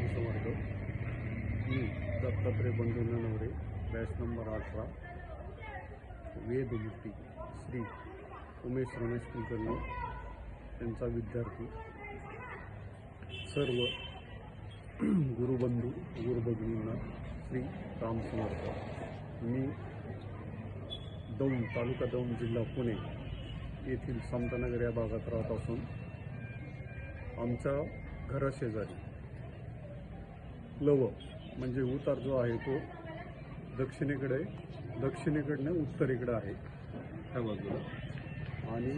राम समर्थ मी दत्तात्रय बंधू नवरे batch number अठरा. वेदमूर्ती श्री उमेश रमेश कुलकर्णी यांचा विद्यार्थी. सर्व गुरुबंधू गुरुभगिनींना श्री राम समर्थ मी दौंड तालुका दौंड जिल्हा पुणे येथील समतानगर या भागात राहत असून आमच्या घराशेजारी लव म्हणजे उतार जो आहे तो दक्षिणेकडे दक्षिणेकडनं उत्तरेकडे आहे. ह्या बाजूला. आणि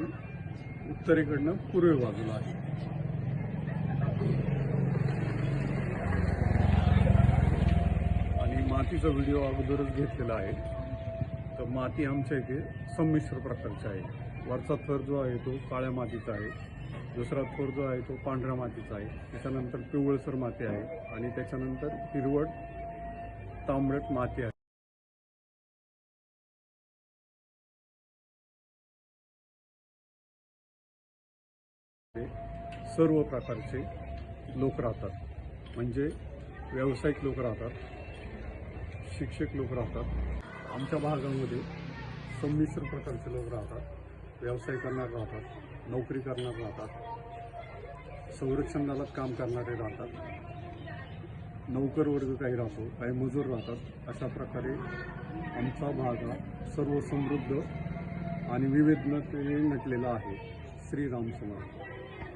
उत्तरेकडनं पूर्वे बाजूला आहे. आणि मातीचा व्हिडिओ अगोदरच घेतलेला आहे. तर माती आमच्या इथे संमिश्र प्रकारची आहे. वरचा थर जो आहे तो काळ्या मातीचा आहे. दुसरा थोर जो आहे तो पांढऱ्या मातीचा आहे. त्याच्यानंतर पिवळसर माती आहे आणि त्याच्यानंतर हिरवट तांबडट माती आहे. सर्व प्रकारचे लोक राहतात. म्हणजे व्यावसायिक लोक राहतात शिक्षक लोक राहतात. आमच्या भागामध्ये संमिश्र प्रकारचे लोक राहतात व्यवसाय करणारे राहतात. नोकरी करणार राहतात. संरक्षण दलात काम करणारे राहतात. नौकर वर्ग काही राहतो काही मजूर राहतात. अशा प्रकारे आमचा भाग हा सर्व समृद्ध आणि विविधतेने नटलेला आहे. श्रीराम समाज.